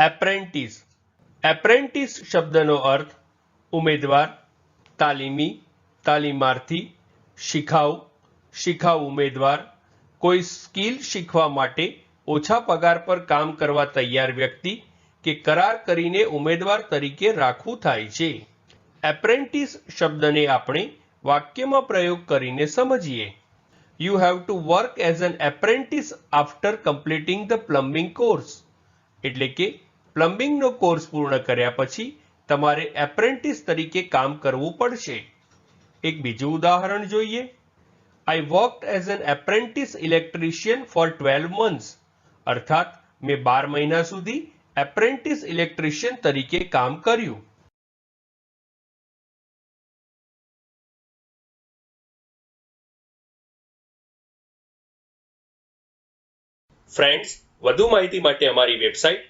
Apprentice apprentice શબ્દનો અર્થ ઉમેદવાર, તાલીમી, તાલીમાર્થી, શિખાઉ શિખાઉ ઉમેદવાર, કોઈ સ્કિલ શીખવા માટે ઓછા પગાર પર કામ કરવા તૈયાર વ્યક્તિ કે કરાર કરીને ઉમેદવાર તરીકે રાખવું થાય છે. એપ્રેન્ટિસ શબ્દને આપણે વાક્યમાં પ્રયોગ કરીને સમજીએ. You have to work as an apprentice after completing the plumbing course એટલે કે પ્લમ્બિંગનો કોર્સ પૂર્ણ કર્યા પછી તમારે એપ્રેન્ટિસ તરીકે કામ કરવું પડશે. એક બીજું ઉદાહરણ જોઈએ. I worked as an apprentice electrician for twelve months અર્થાત, મેં બાર મહિના સુધી એપ્રેન્ટિસ ઇલેક્ટ્રિશિયન તરીકે કામ કર્યું. ફ્રેન્ડ્સ વધુ માહિતી માટે અમારી website